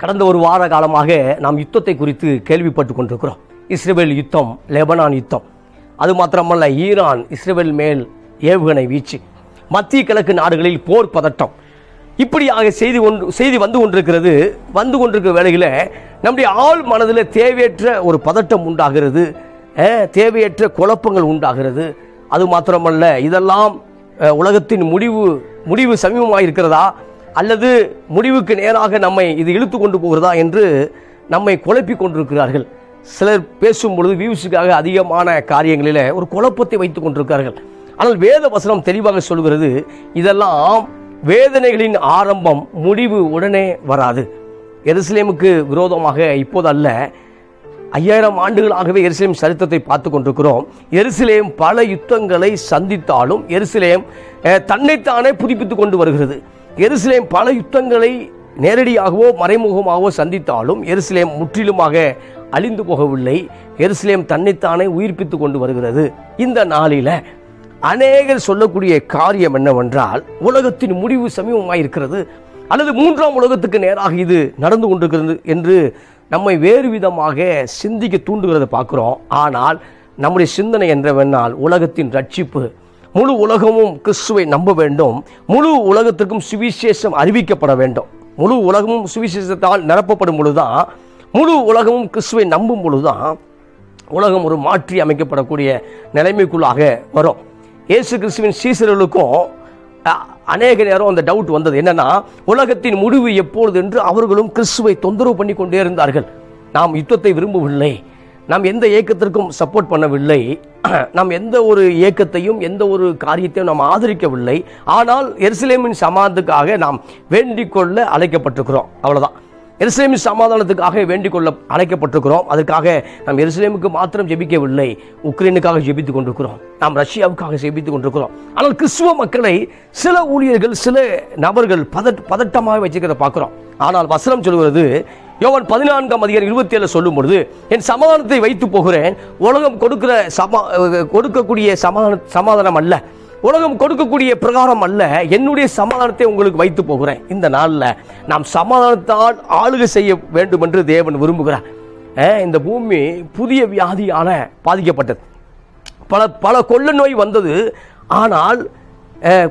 கடந்த ஒரு வார காலமாக நாம் யுத்தத்தை குறித்து கேள்விப்பட்டு கொண்டிருக்கிறோம். இஸ்ரேல் யுத்தம் லெபனான் யுத்தம். அது மாத்திரமல்ல ஈரான் இஸ்ரேல் மேல் ஏவுகணை வீச்சு. மத்திய கிழக்கு நாடுகளில் போர் பதட்டம். இப்படியாக செய்தி ஒன்று செய்தி வந்து கொண்டிருக்கிறது. வந்து கொண்டிருக்கிற வேளையில் நம்முடைய ஆள் மனதில் தேவையற்ற ஒரு பதட்டம் உண்டாகிறது. தேவையற்ற குழப்பங்கள் உண்டாகிறது. அது மாத்திரமல்ல இதெல்லாம் உலகத்தின் முடிவு முடிவு சமீபமாக இருக்கிறதா அல்லது முடிவுக்கு நேராக நம்மை இது இழுத்து கொண்டு போகிறதா என்று நம்மை குழப்பி கொண்டிருக்கிறார்கள். சிலர் பேசும் பொழுது வியூஸுக்காக அதிகமான காரியங்களில் ஒரு குழப்பத்தை வைத்துக் கொண்டிருக்கிறார்கள். ஆனால் வேத வசனம் தெளிவாக சொல்கிறது இதெல்லாம் வேதனைகளின் ஆரம்பம் முடிவு உடனே வராது. எருசலேமுக்கு விரோதமாக இப்போது அல்ல ஐயாயிரம் ஆண்டுகளாகவே எருசலேம் சரித்திரத்தை பார்த்து கொண்டிருக்கிறோம். எருசலேம் பல யுத்தங்களை சந்தித்தாலும் எருசலேம் தன்னைத்தானே புதுப்பித்துக் கொண்டு வருகிறது. எருசலேம் பல யுத்தங்களை நேரடியாகவோ மறைமுகமாகவோ சந்தித்தாலும் எருசலேம் முற்றிலுமாக அழிந்து போகவில்லை. எருசலேம் தன்னைத்தானே உயிர்ப்பித்து கொண்டு வருகிறது. இந்த நாளில் அநேகர் சொல்லக்கூடிய காரியம் என்னவென்றால் உலகத்தின் முடிவு சமீபமாக இருக்கிறது. அல்லது மூன்றாம் உலகத்துக்கு நேராக இது நடந்து கொண்டிருக்கிறது என்று நம்மை வேறு விதமாக சிந்திக்க தூண்டுகிறதை பார்க்குறோம். ஆனால் நம்முடைய சிந்தனை என்றவென்னால் உலகத்தின் ரட்சிப்பு முழு உலகமும் கிறிஸ்துவை நம்ப வேண்டும். முழு உலகத்திற்கும் சுவிசேஷம் அறிவிக்கப்பட வேண்டும். முழு உலகமும் சுவிசேஷத்தால் நிரப்பப்படும் பொழுதுதான் முழு உலகமும் கிறிஸ்துவை நம்பும் பொழுதுதான் உலகம் ஒரு மாற்றி அமைக்கப்படக்கூடிய நிலைமைக்குள்ளாக வரும். இயேசு கிறிஸ்துவின் சீசர்களுக்கும் அநேக நேரம் அந்த டவுட் வந்தது. என்னன்னா உலகத்தின் முடிவு எப்பொழுது என்று அவர்களும் கிறிஸ்துவை தொந்தரவு பண்ணி கொண்டே இருந்தார்கள். நாம் யுத்தத்தை விரும்பவில்லை. நாம் எந்த இயக்கத்திற்கும் சப்போர்ட் பண்ணவில்லை. நாம் எந்த ஒரு இயக்கத்தையும் எந்த ஒரு காரியத்தையும் நாம் ஆதரிக்கவில்லை. ஆனால் எருசலேமின் சமாதத்துக்காக நாம் வேண்டிக் கொள்ள அழைக்கப்பட்டிருக்கிறோம். அவ்வளோதான் எருசலேமின் சமாதானத்துக்காக வேண்டிக் கொள்ள அழைக்கப்பட்டிருக்கிறோம். அதற்காக நாம் எருசலேமுக்கு மாத்திரம் ஜெபிக்கவில்லை. உக்ரைனுக்காக ஜெபித்துக் கொண்டிருக்கிறோம். நாம் ரஷ்யாவுக்காக ஜெபித்துக் கொண்டிருக்கிறோம். ஆனால் கிறிஸ்துவ மக்களை சில ஊழியர்கள் சில நபர்கள் பதட் பதட்டமாக வச்சுக்கிறத பார்க்குறோம். ஆனால் வசனம் சொல்கிறது யோவன் பதினான்காம் அதிகாரம் இருபத்தி ஏழு சொல்லும் பொழுது என் சமாதானத்தை வைத்து போகிறேன். உலகம் கொடுக்கிற சமா கொடுக்கக்கூடிய சமாதான சமாதானம் அல்ல. உலகம் கொடுக்கக்கூடிய பிரகாரம் அல்ல. என்னுடைய சமாதானத்தை உங்களுக்கு வைத்து போகிறேன். இந்த நாளில் நாம் சமாதானத்தால் ஆளுகை செய்ய வேண்டும் என்று தேவன் விரும்புகிறார். இந்த பூமி புதிய வியாதியால் பாதிக்கப்பட்டது. பல பல கொள்ளை நோய் வந்தது. ஆனால்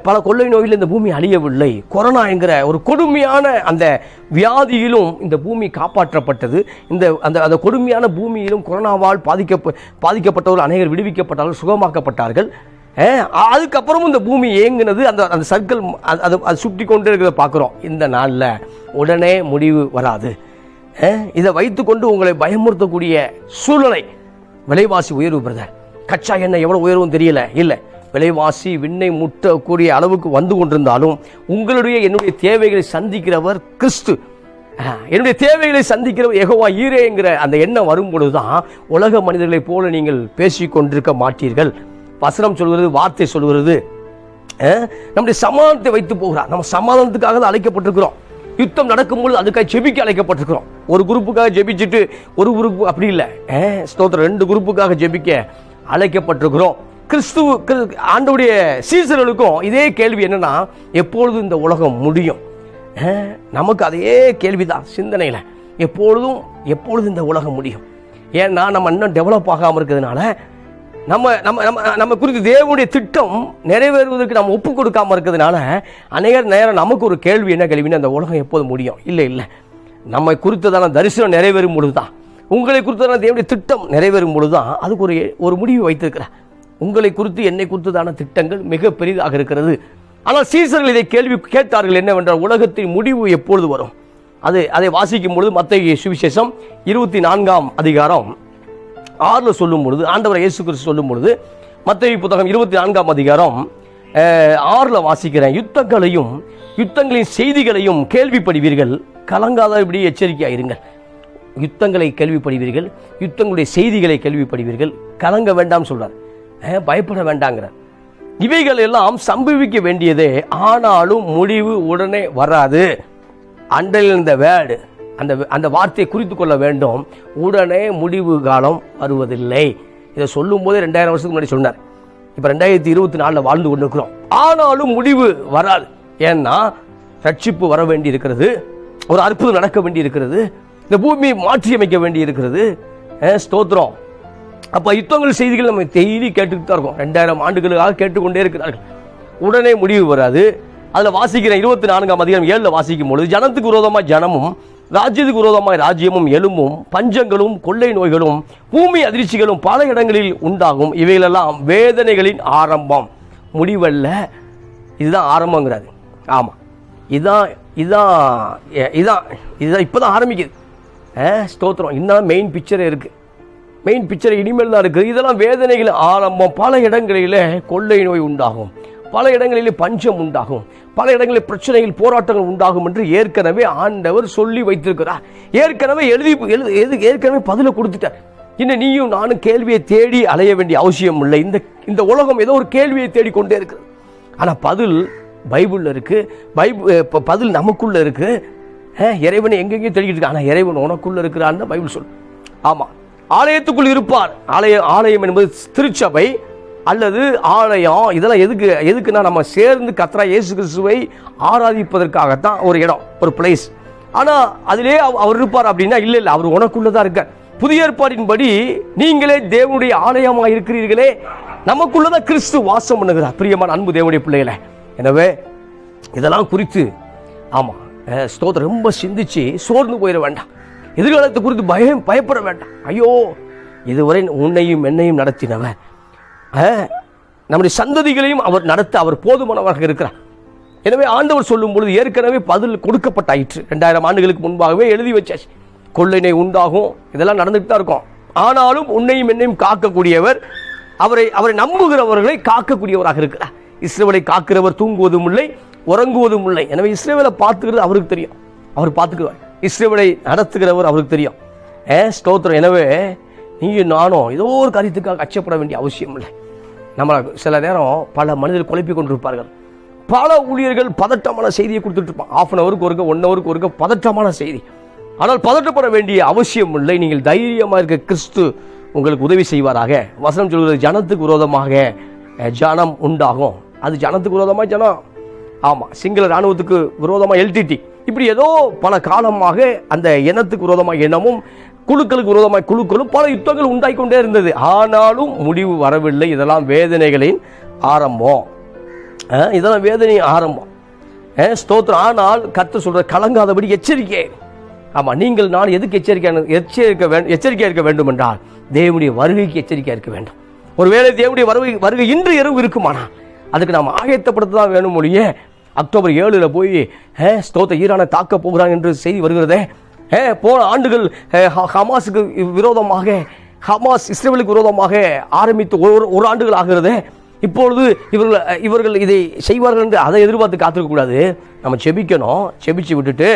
பல கொள்ளை நோயில் இந்த பூமி அழியவில்லை. கொரோனா என்கிற ஒரு கொடுமையான அந்த வியாதியிலும் இந்த பூமி காப்பாற்றப்பட்டது. இந்த அந்த அந்த கொடுமையான பூமியிலும் கொரோனாவால் பாதிக்க பாதிக்கப்பட்டவர்கள் அநேகர் விடுவிக்கப்பட்டார்கள் சுகமாக்கப்பட்டார்கள். அதுக்கப்புறமும் இந்த பூமி ஏங்குனது அந்த அந்த சர்க்கிள் அது அது சுற்றி கொண்டு இருக்கிறத பார்க்குறோம். இந்த நாளில் உடனே முடிவு வராது. இதை வைத்துக்கொண்டு உங்களை பயமுறுத்தக்கூடிய சூழ்நிலை. விலைவாசி உயர்வு பிரதர் கச்சா எண்ணெய் எவ்வளோ உயர்வும் தெரியல. இல்லை. விலைவாசி விண்ணை முட்டக்கூடிய அளவுக்கு வந்து கொண்டிருந்தாலும் உங்களுடைய என்னுடைய தேவைகளை சந்திக்கிறவர் கிறிஸ்து. என்னுடைய தேவைகளை சந்திக்கிறவர் எகோவா ஈரேங்கிற அந்த எண்ணம் வரும் பொழுதுதான் உலக மனிதர்களைப் போல நீங்கள் பேசிக்கொண்டிருக்க மாட்டீர்கள். வசனம் சொல்கிறது வார்த்தை சொல்கிறது. நம்முடைய சமாதானத்தை வைத்து போகிறார். நம்ம சமாதானத்துக்காக தான் அழைக்கப்பட்டிருக்கிறோம். யுத்தம் நடக்கும்போது அதுக்காக ஜெபிக்க அழைக்கப்பட்டிருக்கிறோம். ஒரு குரூப்புக்காக ஜெபிச்சுட்டு ஒரு குரூப் அப்படி இல்லை. ஸ்தோத்திரம். ரெண்டு குரூப்புக்காக ஜெபிக்க அழைக்கப்பட்டிருக்கிறோம். கிறிஸ்துவ ஆண்டவுடைய சீசர்களுக்கும் இதே கேள்வி என்னன்னா எப்பொழுது இந்த உலகம் முடியும்? நமக்கு அதே கேள்விதான் சிந்தனையில். எப்பொழுதும் எப்பொழுது இந்த உலகம் முடியும்? ஏன்னா நம்ம இன்னும் டெவலப் ஆகாமல் இருக்கிறதுனால நம்ம நம்ம நம்ம நம்ம குறித்து தேவனுடைய திட்டம் நிறைவேறுவதற்கு நம்ம ஒப்பு கொடுக்காம இருக்கிறதுனால அநேக நேரம் நமக்கு ஒரு கேள்வி என்ன கேள்வின்னா அந்த உலகம் எப்போது முடியும்? இல்லை இல்லை. நம்மை குறித்ததான தரிசனம் நிறைவேறும் பொழுது தான் உங்களை குறித்ததான தேவனுடைய திட்டம் நிறைவேறும் பொழுது தான் அதுக்கு ஒரு ஒரு முடிவு வைத்திருக்கிறார். உங்களை குறித்து என்னை குறித்ததான திட்டங்கள் மிக பெரிதாக இருக்கிறது. ஆனால் சீசர்கள் இதை கேள்வி கேட்டார்கள் என்னவென்றால் உலகத்தின் முடிவு எப்பொழுது வரும்? அது அதை வாசிக்கும் பொழுது மத்திய சுவிசேஷம் இருபத்தி நான்காம் அதிகாரம் ஆறில் சொல்லும் பொழுது ஆண்டவர் இயேசு கிறிஸ்து சொல்லும் பொழுது மத்திய புத்தகம் இருபத்தி நான்காம் அதிகாரம் ஆறில் வாசிக்கிறேன். யுத்தங்களையும் யுத்தங்களின் செய்திகளையும் கேள்விப்படுவீர்கள். கலங்காதபடி எச்சரிக்கையாக இருங்கள். யுத்தங்களை கேள்விப்படுவீர்கள். யுத்தங்களுடைய செய்திகளை கேள்விப்படுவீர்கள். கலங்க வேண்டாம் சொல்றார். பயப்பட வேண்டாங்கிறார். இவைகள் எல்லாம் சம்பவிக்க வேண்டியதே ஆனாலும் முடிவு உடனே வராது. அண்டல் இந்த வேர்டு அந்த அந்த வார்த்தையை குறித்து கொள்ள வேண்டும். உடனே முடிவு காலம் வருவதில்லை. இதை சொல்லும் போதே ரெண்டாயிரம் வருஷத்துக்கு முன்னாடி சொன்னார். இப்போ ரெண்டாயிரத்தி இருபத்தி நாலில் வாழ்ந்து கொண்டிருக்கிறோம். ஆனாலும் முடிவு வராது. ஏன்னா ரட்சிப்பு வர வேண்டி இருக்கிறது. ஒரு அற்புதம் நடக்க வேண்டி இருக்கிறது. இந்த பூமியை மாற்றி அமைக்க வேண்டி இருக்கிறது. ஸ்தோத்திரம். அப்ப யுத்தங்கள் செய்திகள் நம்ம டெய்லி கேட்டுக்கிட்டு தான் இருக்கோம். ரெண்டாயிரம் ஆண்டுகளுக்காக கேட்டுக்கொண்டே இருக்கிறார்கள். உடனே முடிவு வராது. அதில் வாசிக்கிற இருபத்தி நான்காம் அதிகாரம் ஏழில் வாசிக்கும் பொழுது ஜனத்துக்கு விரோதமாக ஜனமும் ராஜ்யத்துக்கு விரோதமாய் ராஜ்யமும் எலும்பும் பஞ்சங்களும் கொள்ளை நோய்களும் பூமி அதிர்ச்சிகளும் பல இடங்களில் உண்டாகும். இவைகளெல்லாம் வேதனைகளின் ஆரம்பம். முடிவல்ல. இதுதான் ஆரம்பங்கிறாரு. ஆமாம் இதான் இதான் இதுதான் இதான் இதுதான் இப்பதான் ஆரம்பிக்குது. ஸ்தோத்திரம். இன்னும் மெயின் பிக்சரே இருக்குது மெயின் பிக்சர் இனிமேல் தான் இருக்குது. இதெல்லாம் வேதனைகள் ஆரம்பம். பல இடங்களில் கொள்ளை நோய் உண்டாகும். பல இடங்களிலே பஞ்சம் உண்டாகும். பல இடங்களில் பிரச்சனைகள் போராட்டங்கள் உண்டாகும் என்று ஏற்கனவே ஆண்டவர் சொல்லி வைத்திருக்கிறார். ஏற்கனவே எழுதி எழுது எது- ஏற்கனவே பதில கொடுத்துட்டார். இன்னும் நீயும் நானும் கேள்வியை தேடி அலைய வேண்டிய அவசியம் இல்லை. இந்த இந்த உலகம் ஏதோ ஒரு கேள்வியை தேடிக்கொண்டே இருக்குது. ஆனால் பதில் பைபிளில் இருக்கு. பைபிள் பதில் நமக்குள்ள இருக்கு. இறைவனை எங்கெங்கேயும் தேடிக்கிட்டு இருக்கு ஆனால் இறைவன் உனக்குள்ள இருக்கிறான்னு பைபிள் சொல் ஆமாம் ஆலயத்துக்குள் இருப்பார். ஆலய ஆலயம் என்பது திருச்சபை. அல்லது ஆலயம் இதெல்லாம் எதுக்கு எதுக்குன்னா நம்ம சேர்ந்து கத்ரா இயேசு கிறிஸ்துவை ஆராதிப்பதற்காகத்தான் ஒரு இடம் ஒரு பிளேஸ் ஆனால் அதிலே அவர் இருப்பார் அப்படின்னா இல்லை இல்லை அவர் உனக்குள்ளே தான் இருக்கார். புதிய ஏற்பாடின்படி நீங்களே தேவனுடைய ஆலயமாக இருக்கிறீர்களே நமக்குள்ளதான் கிறிஸ்து வாசம் பண்ணுகிறார். பிரியமான அன்பு தேவனுடைய பிள்ளைகளை. எனவே இதெல்லாம் குறித்து ஆமாம் ஸ்தோத்திரம் ரொம்ப சிந்திச்சு சோர்ந்து போயிட வேண்டாம். எதிர்காலத்தை குறித்து பயம் பயப்பட வேண்டாம். ஐயோ இதுவரை உன்னையும் என்னையும் நடத்தினவன் நம்முடைய சந்ததிகளையும் அவர் நடத்த அவர் போதுமானவராக இருக்கிறார். எனவே ஆண்டவர் சொல்லும் பொழுது ஏற்கனவே பதில் கொடுக்கப்பட்டாயிற்று. ரெண்டாயிரம் ஆண்டுகளுக்கு முன்பாகவே எழுதி வச்சாச்சு. கொள்ளைனை உண்டாகும். இதெல்லாம் நடந்துட்டு தான் இருக்கும். ஆனாலும் உன்னையும் என்னையும் காக்கக்கூடியவர் அவரை அவரை நம்புகிறவர்களை காக்கக்கூடியவராக இருக்கிறார். இஸ்ரேவலை காக்கிறவர் தூங்குவதும் இல்லை உறங்குவதும் இல்லை. எனவே இஸ்ரேவலை பார்த்துக்கிறது அவருக்கு தெரியும். அவர் பார்த்துக்குவார். இஸ்ரேவலை நடத்துகிறவர் அவருக்கு தெரியும். ஏ ஸ்தோத்திரம். எனவே நீயும் நானும் ஏதோ ஒரு காரியத்துக்காக அச்சப்பட வேண்டிய அவசியம் இல்லை. நம்மளை சில நேரம் பல மனிதர்கள் குழப்பி கொண்டிருப்பார்கள். பல ஊழியர்கள் பதட்டமான செய்தியை கொடுத்துட்டு இருப்பான் ஆஃப் அன் அவருக்கு ஒருக்க ஒன் ஹவருக்கு ஒருக்க பதட்டமான செய்தி. ஆனால் பதட்டப்பட வேண்டிய அவசியம் இல்லை. நீங்கள் தைரியமாக இருக்க கிறிஸ்து உங்களுக்கு உதவி செய்வாராக. வசனம் சொல்கிறது ஜனத்துக்கு விரோதமாக ஜனம் உண்டாகும். அது ஜனத்துக்கு விரோதமாக ஜனம்? ஆமாம் சிங்கள ராணுவத்துக்கு விரோதமாக எல்டிடி இப்படி ஏதோ பல காலமாக அந்த இனத்துக்கு விரோதமாக இனமும் குழுக்களுக்கு விரோதமாய் குழுக்களும் பல யுத்தங்கள் உண்டாகி கொண்டே இருந்தது. ஆனாலும் முடிவு வரவில்லை. இதெல்லாம் வேதனைகளின் ஆரம்பம். இதெல்லாம் வேதனையின் ஆரம்பம். ஸ்தோத்திரம். ஆனால் கத்து சொல்ற கலங்காதபடி எச்சரிக்கை. ஆமாம் நீங்கள் நான் எதுக்கு எச்சரிக்கை எச்சரிக்க வேண்டும் எச்சரிக்கையாக இருக்க வேண்டும் என்றால் தேவனுடைய வருகைக்கு எச்சரிக்கையாக இருக்க வேண்டும். ஒருவேளை தேவனுடைய வருகை வருகை இன்று இரவு இருக்குமானா? அதுக்கு நாம் ஆயத்தப்படுத்த தான் வேணும் மொழியே அக்டோபர் ஏழில் போய் ஸ்தோத்த ஈரானை தாக்க போகிறான் என்று செய்தி வருகிறதே. போன ஆண்டுகள் ஹமாஸுக்கு விரோதமாக ஹமாஸ் இஸ்ரேலுக்கு விரோதமாக ஆரம்பித்து ஒரு ஒரு ஆண்டுகள் ஆகிறதே. இப்பொழுது இவர்கள் இவர்கள் இதை செய்வார்கள் என்று அதை எதிர்பார்த்து காத்திருக்கக்கூடாது நம்ம செபிக்கணும். செபிச்சு விட்டுட்டு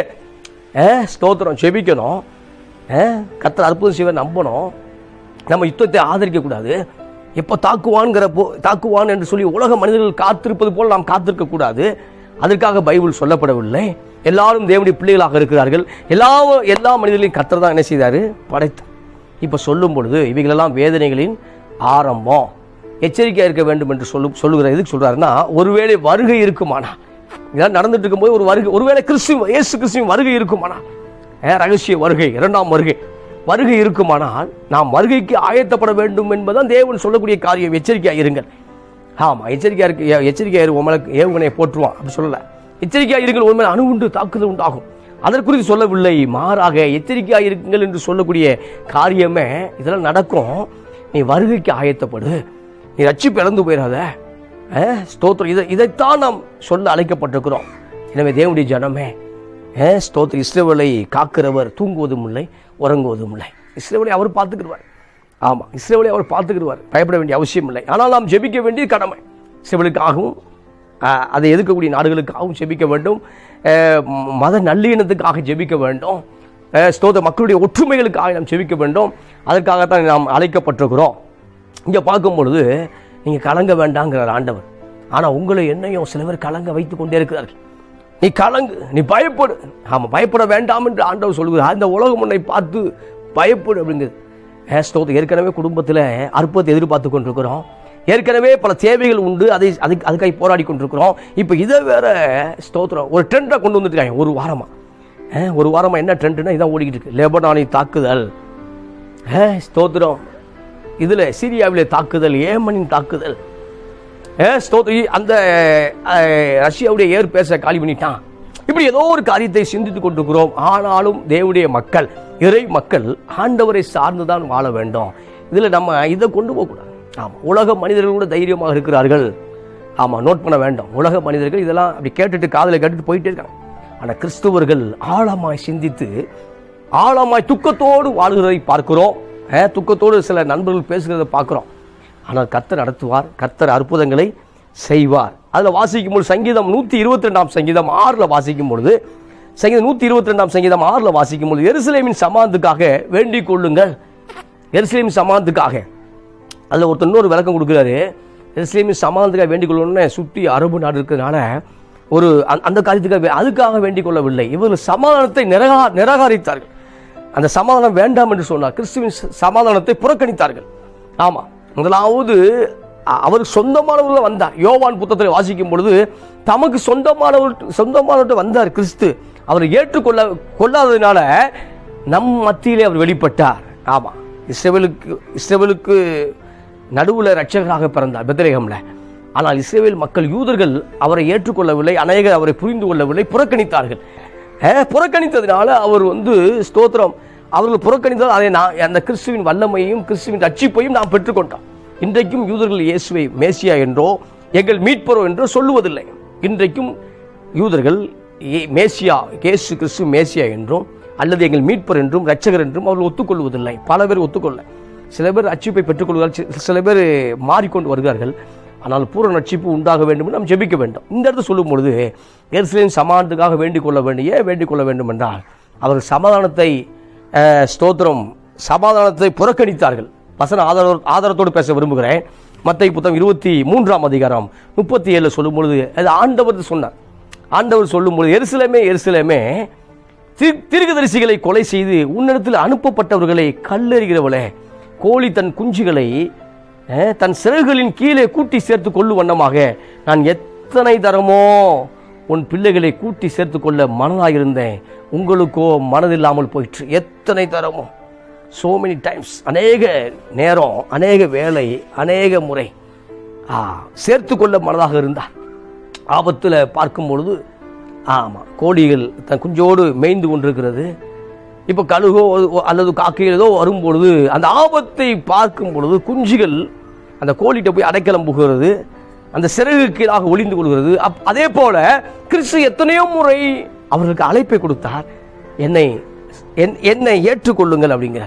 அஹ், ஸ்தோத்திரம் செபிக்கணும். அஹ், கர்த்தர் அற்புதம் செய்வார் நம்பணும். நம்ம யுத்தத்தை ஆதரிக்கக்கூடாது எப்போ தாக்குவான்ங்கிற போ தாக்குவான் என்று சொல்லி உலக மனிதர்கள் காத்திருப்பது போல் நாம் காத்திருக்கக்கூடாது அதற்காக பைபிள் சொல்லப்படவில்லை. எல்லாரும் தேவனுடைய பிள்ளைகளாக இருக்கிறார்கள். எல்லா எல்லா மனிதர்களையும் கத்தர் தான் என்ன செய்தார்? படைத்தார். இப்போ சொல்லும் பொழுது இவைகளெல்லாம் வேதனைகளின் ஆரம்பம். எச்சரிக்கையாக இருக்க வேண்டும் என்று சொல்லு சொல்லுகிற எதுக்கு சொல்கிறாருன்னா ஒருவேளை வருகை இருக்குமானா? இதெல்லாம் நடந்துட்டு இருக்கும்போது ஒரு வருகை ஒருவேளை கிறிஸ்துவ இயேசு கிறிஸ்துவின் வருகை இருக்குமானா? ரகசிய வருகை இரண்டாம் வருகை. வருகை இருக்குமானால் நாம் வருகைக்கு ஆயத்தப்பட வேண்டும் என்பதுதான் தேவன் சொல்லக்கூடிய காரியம். எச்சரிக்கையாக இருங்கள். ஆமாம் எச்சரிக்கையாக இருக்கு எச்சரிக்கையாக இருக்கும் உங்களுக்கு ஏவுகணையை போற்றுவான். அப்படி சொல்லலை. எச்சரிக்கையாக இருங்கள் உண்மையில் அணு உண்டு தாக்குதல் உண்டாகும். அதற்குறித்து சொல்லவில்லை. மாறாக எச்சரிக்கையாக இருங்கள் என்று சொல்லக்கூடிய காரியமே இதெல்லாம் நடக்கும். நீ வருகைக்கு ஆயத்தப்படு. நீ ரட்சிப்பு பிறந்து போயிடாத ஸ்தோத்திரம். இதை இதைத்தான் நாம் சொல்ல அழைக்கப்பட்டிருக்கிறோம். எனவே தேவனுடைய ஜனமே ஸ்தோத்திர இஸ்ரேவலை காக்கிறவர் தூங்குவதும் இல்லை உறங்குவதும் இல்லை. இஸ்ரேவலை அவர் பார்த்துக்கிடுவார். ஆமாம் இஸ்ரேவலை அவர் பார்த்துக்கிடுவார். பயப்பட வேண்டிய அவசியம் இல்லை. ஆனால் நாம் ஜெபிக்க வேண்டிய கடமை. இஸ்ரேவலுக்காகவும் அதை எதிர்க்கக்கூடிய நாடுகளுக்காகவும் ஜெபிக்க வேண்டும். மத நல்லிணத்துக்காக ஜெபிக்க வேண்டும். ஸ்தோத மக்களுடைய ஒற்றுமைகளுக்காக நாம் ஜெபிக்க வேண்டும். அதற்காகத்தான் நாம் அழைக்கப்பட்டிருக்கிறோம். இங்கே பார்க்கும் பொழுது நீங்கள் கலங்க வேண்டாங்கிறார் ஆண்டவர். ஆனால் உங்களை என்னையும் சில பேர் கலங்க வைத்து கொண்டே இருக்கிறார்கள். நீ கலங்கு நீ பயப்படு. ஆமாம் பயப்பட வேண்டாம் என்று ஆண்டவர் சொல்கிறார் அந்த உலகம் உன்னை பார்த்து பயப்படு அப்படிங்கிறது. ஏ, ஸ்தோத்திரம். ஏற்கனவே குடும்பத்தில் அற்புதத்தை எதிர்பார்த்து கொண்டிருக்கிறோம். ஏற்கனவே பல தேவைகள் உண்டு. அதை அதுக்கு அதுக்காக போராடி கொண்டிருக்கிறோம். இப்போ இதை வேற ஸ்தோத்திரம். ஒரு ட்ரெண்டாக கொண்டு வந்துருக்காங்க ஒரு வாரமாக ஒரு வாரமாக என்ன ட்ரெண்டுனா இதான் ஓடிக்கிட்டு இருக்கு லெபனானை தாக்குதல் ஸ்தோத்திரம். இதில் சிரியாவிலே தாக்குதல் ஏமனின் தாக்குதல். அந்த ரஷ்யாவுடைய ஏர் பேச காலி பண்ணிட்டான். இப்படி ஏதோ ஒரு காரியத்தை சிந்தித்துக் கொண்டிருக்கிறோம். ஆனாலும் தேவடைய மக்கள் இறை மக்கள் ஆண்டவரை சார்ந்துதான் வாழ வேண்டும். இதில் நம்ம இதை கொண்டு போகக்கூடாது. ஆமாம் உலக மனிதர்கள் கூட தைரியமாக இருக்கிறார்கள். ஆமாம் நோட் பண்ண வேண்டாம். உலக மனிதர்கள் இதெல்லாம் அப்படி கேட்டுட்டு காதில் கேட்டுட்டு போயிட்டே இருக்காங்க. ஆனால் கிறிஸ்துவர்கள் ஆழமாய் சிந்தித்து ஆழமாய் துக்கத்தோடு வாழ்கிறதை பார்க்கிறோம். துக்கத்தோடு சில நண்பர்கள் பேசுகிறத பார்க்குறோம். ஆனால் கர்த்தர் நடத்துவார் கர்த்தர் அற்புதங்களை செய்வார். அதில் வாசிக்கும் பொழுது சங்கீதம் நூற்றி இருபத்தி ரெண்டாம் சங்கீதம் ஆறில் வாசிக்கும் பொழுது சங்கீதம் நூற்றி இருபத்தி ரெண்டாம் சங்கீதம் ஆறில் வாசிக்கும் பொழுது எருசலேமின் சமாந்துக்காக வேண்டிக் கொள்ளுங்கள். எருசலேமின் சமாந்துக்காக. அதில் ஒருத்தர் இன்னொரு விளக்கம் கொடுக்குறாரு. எருசலேமின் சமாதானத்துக்காக வேண்டிக் கொள்ளணும்னு சுற்றி அரபு நாடு இருக்கிறதுனால ஒரு அந்த- அந்த காரியத்துக்காக வே- அதுக்காக வேண்டிக் கொள்ளவில்லை. இவர்கள் சமாதானத்தை நிரகா நிராகரித்தார்கள். அந்த சமாதானம் வேண்டாம் என்று சொன்னார். கிறிஸ்துவின் சமாதானத்தை புறக்கணித்தார்கள். ஆமாம் முதலாவது அவர் சொந்தமானவர்கள் வந்தார். யோவான் புத்தகத்தில் வாசிக்கும் பொழுது தமக்கு சொந்தமானவர் சொந்தமானவர்கிட்ட வந்தார் கிறிஸ்து. அவரை ஏற்றுக்கொள்ள கொள்ளாததுனால நம் மத்தியிலே அவர் வெளிப்பட்டார். ஆமாம் இஸ்ரேவலுக்கு இஸ்ரேவலுக்கு நடுவில் ரட்சகராக பிறந்தார் பெத்ரேகம்ல. ஆனால் இஸ்ரேல் மக்கள் யூதர்கள் அவரை ஏற்றுக்கொள்ளவில்லை அநேகர் அவரை புரிந்து கொள்ளவில்லை புறக்கணித்தார்கள். புறக்கணித்ததுனால அவர் வந்து ஸ்தோத்திரம். அவர்கள் புறக்கணித்தால் அதை நான் அந்த கிறிஸ்துவின் வல்லமையும் கிறிஸ்துவின் ரட்சிப்பையும் நாம் பெற்றுக்கொண்டோம். இன்றைக்கும் யூதர்கள் இயேசுவை மேசியா என்றோ எங்கள் மீட்பரோ என்றோ சொல்லுவதில்லை. இன்றைக்கும் யூதர்கள் ஏ- மேசியா இயேசு கிறிஸ்து மேசியா என்றும் அல்லது எங்கள் மீட்பர் என்றும் ரட்சகர் என்றும் அவர்கள் ஒத்துக்கொள்வதில்லை. பல பேர் ஒத்துக்கொள்ள சில பேர் ரட்சிப்பை பெற்றுக்கொள்கிறார்கள் சில பேர் மாறிக்கொண்டு வருகிறார்கள். ஆனால் பூரண ரட்சிப்பு உண்டாக வேண்டும் நாம் ஜெபிக்க வேண்டும். இந்த இடத்துல சொல்லும் பொழுது எருசலேம் சமாதானத்துக்காக வேண்டிக் கொள்ள வேண்டிய வேண்டிக் கொள்ள வேண்டும் என்றால் அவர்கள் சமாதானத்தை ஸ்தோத்திரம் சமாதானத்தை புறக்கணித்தார்கள். வசன ஆதார ஆதாரத்தோடு பேச விரும்புகிறேன். மத்திய புத்தகம் இருபத்தி மூன்றாம் அதிகாரம் முப்பத்தி ஏழில் சொல்லும் பொழுது அது ஆண்டவர் சொன்னார். ஆண்டவர் சொல்லும் பொழுது எருசலேமே எருசலேமே திரு- தீர்க்கதரிசிகளை கொலை செய்து உன்னிடத்தில் அனுப்பப்பட்டவர்களை கல்லெறிகிறவளே கோழி தன் குஞ்சுகளை தன் சிறகுகளின் கீழே கூட்டி சேர்த்து கொள்ளும் வண்ணமாக நான் எத்தனை தரமோ உன் பிள்ளைகளை கூட்டி சேர்த்து கொள்ள மனதாயிருந்தேன். உங்களுக்கோ மனதில்லாமல் போயிற்று. எத்தனை தரமோ. ஸோ மெனி டைம்ஸ் அநேக நேரம் அநேக வேலை அநேக முறை ஆ சேர்த்து கொள்ள மனதாக இருந்தார். ஆபத்தில் பார்க்கும் பொழுது ஆமாம் கோழிகள் தன் குஞ்சோடு மேய்ந்து கொண்டிருக்கிறது. இப்போ கழுகோ அல்லது காக்கையிலதோ வரும் பொழுது அந்த ஆபத்தை பார்க்கும் பொழுது குஞ்சுகள் அந்த கோழிகிட்ட போய் அடைக்கலம் புகிறது அந்த சிறகு கீழாக ஒளிந்து கொள்கிறது. அப் அதே போல கிறிஸ்து எத்தனையோ முறை அவர்களுக்கு அழைப்பை கொடுத்தார். என்னை என்- என்னை ஏற்றுக்கொள்ளுங்கள் அப்படிங்கிற.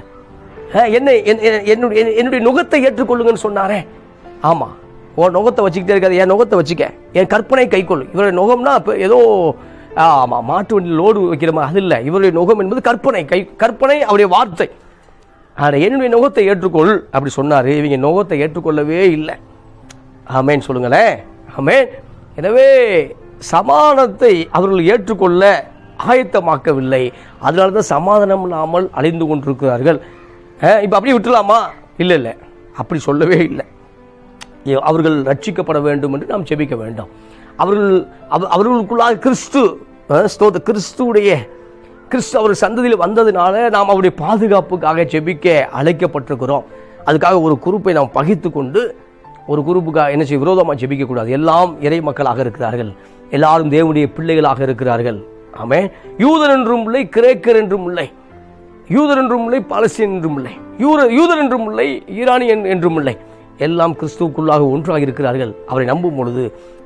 என்னை என்- என்னுடைய என்னுடைய நுகத்தை ஏற்றுக்கொள்ளுங்கன்னு சொன்னாரே. ஆமாம் உன் நுகத்தை வச்சுக்கிட்டே இருக்காது என் நுகத்தை வச்சுக்க. என் கற்பனை கைக்கொள். இவருடைய நுகம்னா இப்போ ஏதோ ஆமாம் மாட்டு வண்டியில் லோடு வைக்கிறோமா? அது இல்லை. இவருடைய நுகம் என்பது கற்பனை. கை கற்பனை அவருடைய வார்த்தை. ஆனால் என்னுடைய நுகத்தை ஏற்றுக்கொள் அப்படி சொன்னார். இவங்க நுகத்தை ஏற்றுக்கொள்ளவே இல்லை. ஆமேன்னு சொல்லுங்களேன். ஆமேன். எனவே சமாதானத்தை அவர்கள் ஏற்றுக்கொள்ள ஆயத்தமாக்கவில்லை. அதனால தான் சமாதானம் இல்லாமல் அழிந்து கொண்டிருக்கிறார்கள். இப்போ அப்படியே விட்டுலாமா இல்லை இல்லை. அப்படி சொல்லவே இல்லை. அவர்கள் ரட்சிக்கப்பட வேண்டும் என்று நாம் ஜெபிக்க வேண்டும். அவர்கள் அவர்களுக்குள்ளாக கிறிஸ்து ஸ்தோத ஸ்தோத்த கிறிஸ்துவுடைய கிறிஸ்து அவர் சந்ததியில் வந்ததுனால நாம் அவருடைய பாதுகாப்புக்காக ஜெபிக்க அழைக்கப்பட்டிருக்கிறோம். அதுக்காக ஒரு குறிப்பை நாம் பகித்து கொண்டு ஒரு குரூப்புக்காக என்ன செய்ய விரோதமாக ஜெபிக்கக்கூடாது. எல்லாம் இறை மக்களாக இருக்கிறார்கள். எல்லாரும் தேவனுடைய பிள்ளைகளாக இருக்கிறார்கள். ஆமே யூதர் என்றும் இல்லை கிரேக்கர் என்றும் இல்லை. யூதர் என்றும் இல்லை பாலஸ்தீன் என்றும் இல்லை. யூர யூதர் என்றும் இல்லை ஈரானியன் என்றும் இல்லை. எல்லாம் கிறிஸ்துவுக்குள்ளாக ஒன்றாக இருக்கிறார்கள் அவரை நம்பும் பொழுது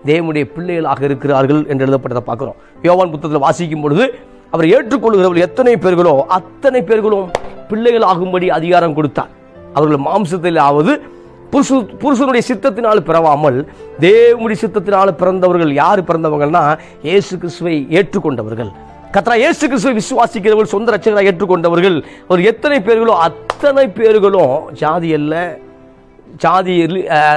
தேவனுடைய பிள்ளைகளாக இருக்கிறார்கள் என்று எழுதப்பட்டதை பார்க்கிறோம். யோவான் புத்தகத்தில் வாசிக்கும் பொழுது அவரை ஏற்றுக்கொள்கிறவர்கள் எத்தனை பேர்களோ அத்தனை பேர்களும் பிள்ளைகளாகும்படி அதிகாரம் கொடுத்தார். அவர்கள் மாம்சத்திலாவது புருஷு புருஷனுடைய சித்தத்தினால் பிறவாமல் தேவனுடைய சித்தத்தினால் பிறந்தவர்கள் யார் பிறந்தவங்கள்னா இயேசு கிறிஸ்துவை ஏற்றுக்கொண்டவர்கள். கத்ரா இயேசு கிறிஸ்துவை விசுவாசிக்கிறவர்கள் சொந்த ரச்சகராக ஏற்றுக்கொண்டவர்கள். அவர் எத்தனை பேர்களோ அத்தனை பேர்களும் ஜாதி அல்ல ஜாதி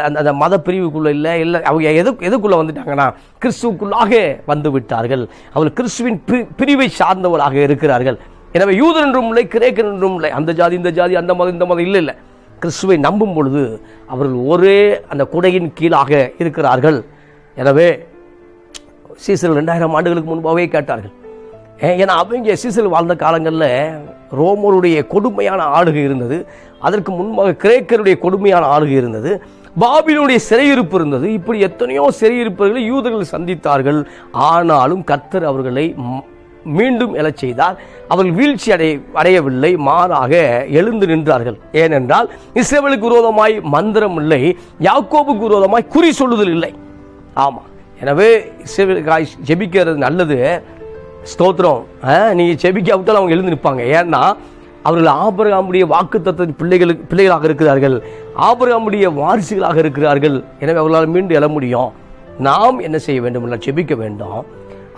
அந்த அந்த மத பிரிவுக்குள்ளே இல்லை இல்லை அவங்க எது எதுக்குள்ளே வந்துட்டாங்கன்னா கிறிஸ்துவுக்குள்ளாக வந்து விட்டார்கள். அவர்கள் கிறிஸ்துவின் பிரி பிரிவை சார்ந்தவர்களாக இருக்கிறார்கள். எனவே யூதன் என்றும் இல்லை கிரேக்கன் என்றும் இல்லை அந்த ஜாதி இந்த ஜாதி அந்த மதம் இந்த மதம் இல்லை இல்லை. கிறிஸ்துவை நம்பும் பொழுது அவர்கள் ஒரே அந்த குடையின் கீழாக இருக்கிறார்கள். எனவே சீசர் ரெண்டாயிரம் ஆண்டுகளுக்கு முன்பாகவே கேட்டார்கள். ஏன்னா அவங்க சீசல் வாழ்ந்த காலங்களில் ரோமருடைய கொடுமையான ஆளுகை இருந்தது. அதற்கு முன்பாக கிரேக்கருடைய கொடுமையான ஆளுகை இருந்தது. பாபிலுடைய சிறையிருப்பு இருந்தது. இப்படி எத்தனையோ சிறையிருப்புகளை யூதர்கள் சந்தித்தார்கள். ஆனாலும் கத்தர் அவர்களை மீண்டும் எழச் செய்தார். அவர்கள் வீழ்ச்சி அடைய அடையவில்லை. மாறாக எழுந்து நின்றார்கள். ஏனென்றால் இஸ்ரேலுக்கு விரோதமாய் மந்திரம் இல்லை. யாக்கோபுக்கு விரோதமாய் குறி சொல்லுதல் இல்லை. ஆமாம் எனவே இஸ்ரேலுக்காய் ஜெபிக்கிறது நல்லது. ஸ்தோத்திரம். ஆ, செபிக்காவிட்டால் அவங்க எழுந்து நிற்பாங்க. ஏன்னா அவர்கள் ஆபரகாமுடைய வாக்கு தத்துவ பிள்ளைகளுக்கு பிள்ளைகளாக இருக்கிறார்கள். ஆபரகாமுடைய வாரிசுகளாக இருக்கிறார்கள். எனவே அவர்களால் மீண்டும் எழ முடியும். நாம் என்ன செய்ய வேண்டும் என்றால் ஜெபிக்க வேண்டும்.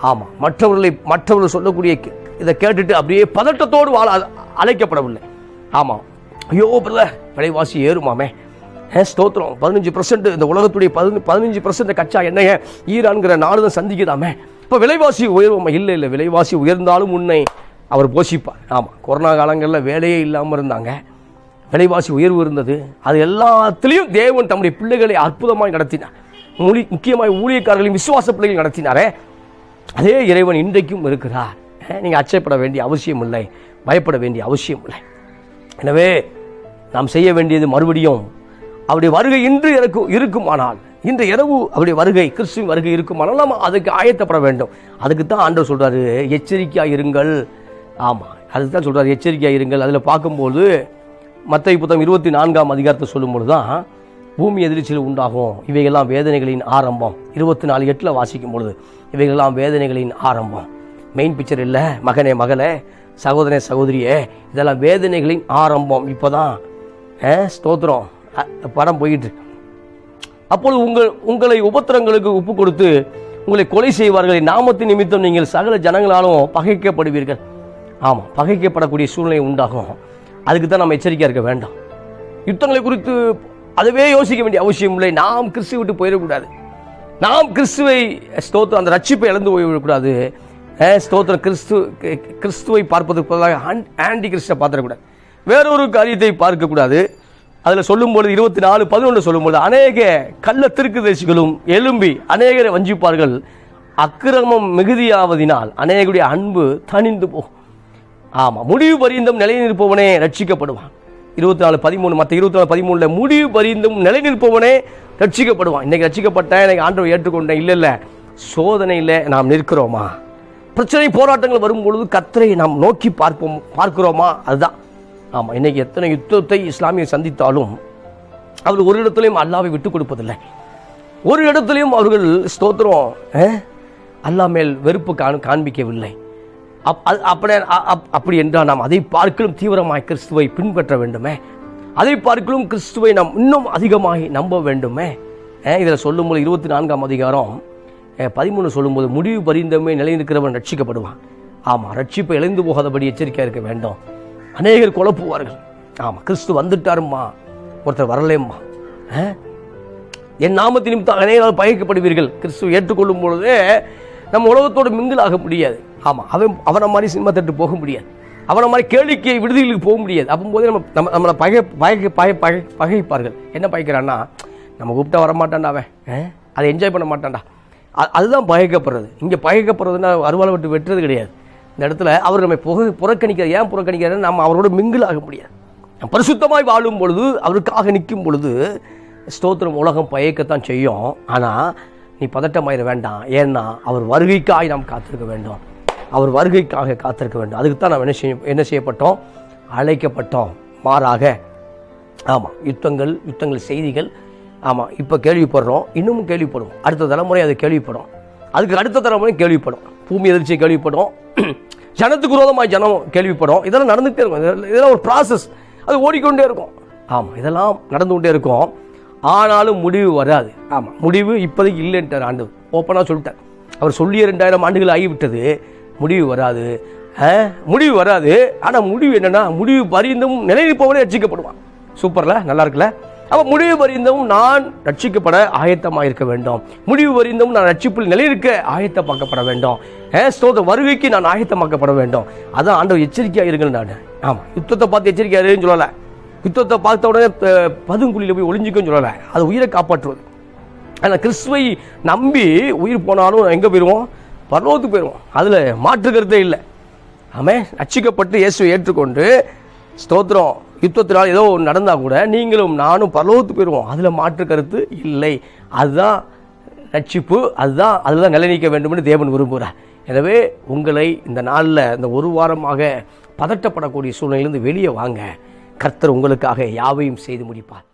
ஆமாம் மற்றவர்களை மற்றவர்கள் சொல்லக்கூடிய இதை கேட்டுட்டு அப்படியே பதட்டத்தோடு வாழ அழைக்கப்படவில்லை. ஆமாம் ஐயோ பிரதர் விலைவாசி ஏறுமாமே. ஏ ஸ்தோத்திரம். பதினஞ்சு பர்சன்ட் இந்த உலகத்துடைய பதினஞ்சு பதினஞ்சு பர்சன்ட் கச்சா என்னைய ஈரான்கிற நாடு தான் சந்திக்குதாமே. இப்போ விலைவாசி உயர்வுமா இல்லை இல்லை விலைவாசி உயர்ந்தாலும் உன்னை அவர் போஷிப்பார். ஆமாம் கொரோனா காலங்களில் வேலையே இல்லாமல் இருந்தாங்க. விலைவாசி உயர்வு இருந்தது. அது எல்லாத்துலேயும் தேவன் தம்முடைய பிள்ளைகளை அற்புதமாக நடத்தினார். மொழி முக்கியமாக ஊழியக்காரர்களையும் விசுவாச பிள்ளைகள் நடத்தினாரே. அதே இறைவன் இன்றைக்கும் இருக்கிறார். நீங்கள் அச்சப்பட வேண்டிய அவசியம் இல்லை. பயப்பட வேண்டிய அவசியம் இல்லை. எனவே நாம் செய்ய வேண்டியது மறுபடியும் அவருடைய வருகை இன்று எனக்கு இருக்குமானால் இன்று இரவு அவருடைய வருகை கிறிஸ்துவின் வருகை இருக்குமானால் நம்ம அதுக்கு ஆயத்தப்பட வேண்டும். அதுக்கு தான் ஆண்டவர் சொல்கிறாரு எச்சரிக்கையாக இருங்கள். ஆமாம் அதுக்கு தான் சொல்கிறார் எச்சரிக்கையாக இருங்கள். அதில் பார்க்கும்போது மற்ற புத்தகம் இருபத்தி நான்காம் அதிகாரத்தை சொல்லும்போது தான் பூமி எதிர்ச்சியில் உண்டாகும். இவைகள்லாம் வேதனைகளின் ஆரம்பம். இருபத்தி நாலு எட்டில் வாசிக்கும் பொழுது இவைகள்லாம் வேதனைகளின் ஆரம்பம். மெயின் பிக்சர் இல்லை மகனே மகளே சகோதரே சகோதரியே இதெல்லாம் வேதனைகளின் ஆரம்பம். இப்போ தான் ஸ்தோத்திரம். படம் போயிட்டு அப்பொழுது உங்கள் உங்களை உபத்திரங்களுக்கு ஒப்பு கொடுத்து உங்களை கொலை செய்வார்கள். நாமத்தின் நிமித்தம் நீங்கள் சகல ஜனங்களாலும் பகைக்கப்படுவீர்கள். ஆமாம் பகைக்கப்படக்கூடிய சூழ்நிலை உண்டாகும். அதுக்கு தான் நம்ம எச்சரிக்கையாக இருக்க வேண்டாம். யுத்தங்களை குறித்து அதுவே யோசிக்க வேண்டிய அவசியம் இல்லை. நாம் கிறிஸ்து விட்டு போயிடக்கூடாது. நாம் கிறிஸ்துவை ஸ்தோத்திரம் அந்த ரட்சிப்பை இழந்து போய்விடக்கூடாது. ஸ்தோத்திரம் கிறிஸ்து கிறிஸ்துவை பார்ப்பதற்கு பதிலாக ஆன்- ஆன்டி பார்த்துடக்கூடாது. வேறொரு காரியத்தை பார்க்கக்கூடாது. அதில் சொல்லும்பொழுது இருபத்தி நாலு பதினொன்று சொல்லும்போது அநேக கள்ள திருக்குதரிசிகளும் எழும்பி அநேகரை வஞ்சிப்பார்கள். அக்கிரமம் மிகுதியாவதினால் அநேகருடைய அன்பு தணிந்து போகும். ஆமாம் முடிவு பரியந்தம் நிலை நிற்பவனே ரட்சிக்கப்படுவான். இருபத்தி நாலு பதிமூணு மற்ற இருபத்தி நாலு பதிமூணில் முடிவு பரிந்தும் நிலை நிற்பவனே ரட்சிக்கப்படுவான். இன்னைக்கு ரட்சிக்கப்பட்டேன் இன்னைக்கு ஆண்டவர் ஏற்றுக்கொண்டேன் இல்லை இல்லை சோதனையில் நாம் நிற்கிறோமா? பிரச்சனை போராட்டங்கள் வரும் பொழுது கத்தரை நாம் நோக்கி பார்ப்போம் பார்க்கிறோமா? அதுதான். ஆமாம் இன்னைக்கு எத்தனை யுத்தத்தை இஸ்லாமியை சந்தித்தாலும் அவர்கள் ஒரு இடத்துலையும் அல்லாவை விட்டு கொடுப்பதில்லை. ஒரு இடத்துலையும் அவர்கள் ஸ்தோத்திரம் அல்லா அல்லாஹ் மேல் வெறுப்பு காண் காண்பிக்கவில்லை. அப் அப்படி அப்படி என்றால் நாம் அதை பார்க்கலும் தீவிரமாய் கிறிஸ்துவை பின்பற்ற வேண்டுமே? அதை பார்க்கலும் கிறிஸ்துவை நாம் இன்னும் அதிகமாக நம்ப வேண்டுமே? இதில் சொல்லும்போது இருபத்தி நான்காம் அதிகாரம் பதிமூணு சொல்லும்போது முடிவு பரிந்தமே நிலைநிற்கிறவன் ரட்சிக்கப்படுவான். ஆமாம் ரட்சிப்பை இழந்து போகாதபடி எச்சரிக்கையாக இருக்க வேண்டும். அநேகர் குழப்புவார்கள். ஆமாம் கிறிஸ்து வந்துட்டாரும்மா. ஒருத்தர் வரலேம்மா. என் நாமத்தின் நிமித்தம் அநேகரால் பயக்கப்படுவீர்கள் கிறிஸ்துவ ஏற்றுக்கொள்ளும் பொழுதே நம்ம உலகத்தோடு மிங்கிள் ஆக முடியாது. ஆமாம் அவன் அவனை மாதிரி சினிமா தட்டு போக முடியாது. அவனை மாதிரி கேளிக்கை விடுதிகளுக்கு போக முடியாது. அப்போது நம்ம நம்ம நம்மளை பகை பகை பகை பகை பகைப்பார்கள். என்ன பகைக்கிறான்னா நம்ம கூப்பிட்டா வரமாட்டான்டா அவன்? அதை என்ஜாய் பண்ண மாட்டான்டா. அதுதான் பகைக்கப்படுறது. இங்கே பகைக்கப்படுறதுன்னா அருவாளை விட்டு வெட்டுறது கிடையாது. இந்த இடத்துல அவர் நம்மை புக புறக்கணிக்கிறார். ஏன் புறக்கணிக்கிறார் நம்ம அவரோட மிங்கிள் ஆக முடியாது பரிசுத்தமாய் வாழும் பொழுது அவருக்காக நிற்கும் பொழுது ஸ்தோத்திரம் உலகம் பயக்கத்தான் செய்யும். ஆனால் நீ பதட்டமாயிட வேண்டாம். ஏன்னா அவர் வருகைக்காய் நாம் காத்திருக்க வேண்டும். அவர் வருகைக்காக காத்திருக்க வேண்டும். அதுக்கு தான் நாம் என்ன செய்ய என்ன செய்யப்பட்டோம்? அழைக்கப்பட்டோம். மாறாக ஆமாம் யுத்தங்கள் யுத்தங்கள் செய்திகள். ஆமாம் இப்போ கேள்விப்படுறோம். இன்னமும் கேள்விப்படுவோம். அடுத்த தலைமுறை அது கேள்விப்படும். அதுக்கு அடுத்த தலைமுறை கேள்விப்படும். பூமி எதிர்ச்சியை கேள்விப்படும். ஜனத்துக்கு விரோதமாக ஜனம் கேள்விப்படும். இதெல்லாம் நடந்துகிட்டே இருக்கும். இதெல்லாம் ஒரு ப்ராசஸ் அது ஓடிக்கொண்டே இருக்கும். ஆமாம் இதெல்லாம் நடந்து கொண்டே இருக்கும். ஆனாலும் முடிவு வராது. ஆமாம் முடிவு இப்போதைக்கு இல்லைன்ட்டார் ஆண்டு ஓப்பனாக சொல்லிட்டார். அவர் சொல்லிய ரெண்டாயிரம் ஆண்டுகள் ஆகிவிட்டது. முடிவு வராது. முடிவு வராது. ஆனால் முடிவு என்னன்னா முடிவு பரிந்தும் நிலைநிற்பவனே ரட்சிக்கப்படுவான் சூப்பர்ல? நல்லா இருக்குல்ல? அப்போ முடிவு பரிந்தும் நான் ரட்சிக்கப்பட ஆயத்தமாக இருக்க வேண்டும். முடிவு பரிந்தும் நான் ரட்சிப்பில் நிலையிருக்க ஆயத்தமாக்கப்பட வேண்டும். ஏ ஸ்தோத வருகைக்கு நான் ஆயத்தமாக்கப்பட வேண்டும். அதான் ஆண்டவர் எச்சரிக்கையாக இருங்கள் நான். ஆமாம் யுத்தத்தை பார்த்து எச்சரிக்கையாக இருன்னு சொல்லலை. யுத்தத்தை பார்த்த உடனே பதுங்குழியில் போய் ஒளிஞ்சிக்கன்னு சொல்லலை. அது உயிரை காப்பாற்றுவது. ஆனால் கிறிஸ்துவை நம்பி உயிர் போனாலும் எங்கே போயிடுவோம் பரலோகத்துக்கு போயிடுவோம் அதில் மாற்று கருத்தே இல்லை. ஆமே ரட்சிக்கப்பட்டு இயேசுவை ஏற்றுக்கொண்டு ஸ்தோத்திரம். யுத்தத்தினால் ஏதோ ஒன்று நடந்தால் கூட நீங்களும் நானும் பரலோகத்து போயிடுவோம் அதில் மாற்று கருத்து இல்லை. அதுதான் ரட்சிப்பு. அதுதான் அதில் தான் நிலைநிற்க வேண்டும்னு தேவன் விரும்புகிறார். எனவே உங்களை இந்த நாளில் இந்த ஒரு வாரமாக பதட்டப்படக்கூடிய சூழ்நிலையிலிருந்து வெளியே வாங்க. கர்த்தர் உங்களுக்காக யாவையும் செய்து முடிப்பார்.